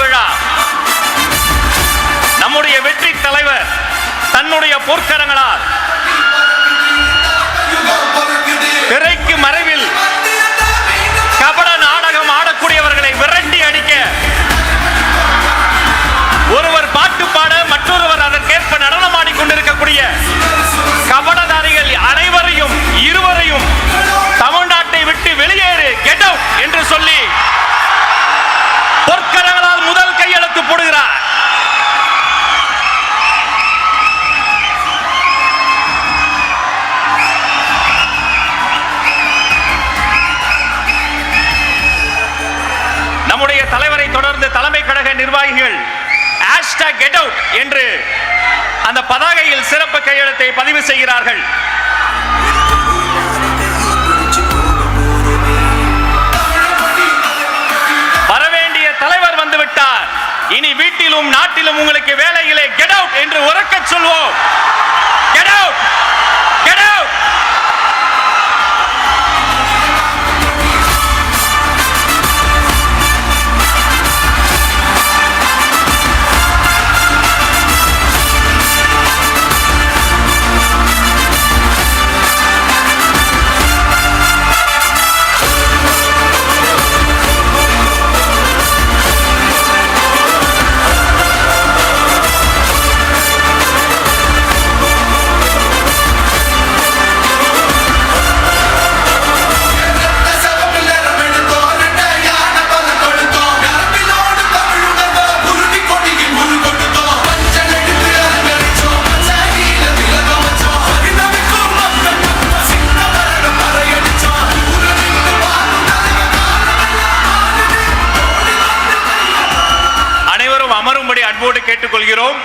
விழா. நம்முடைய வெற்றி தலைவர் தன்னுடைய பொற்கரங்களால் செய்யுங்கள் கெட் அவுட் என்று அந்த பதாகையில் சிறப்பு கையெழுத்தை பதிவு செய்கிறார்கள். வரவேண்டிய தலைவர் வந்துவிட்டார் இனி வீட்டிலும் நாட்டிலும் உங்களுக்கு அன்போடு கேட்டுக்கொள்கிறோம்.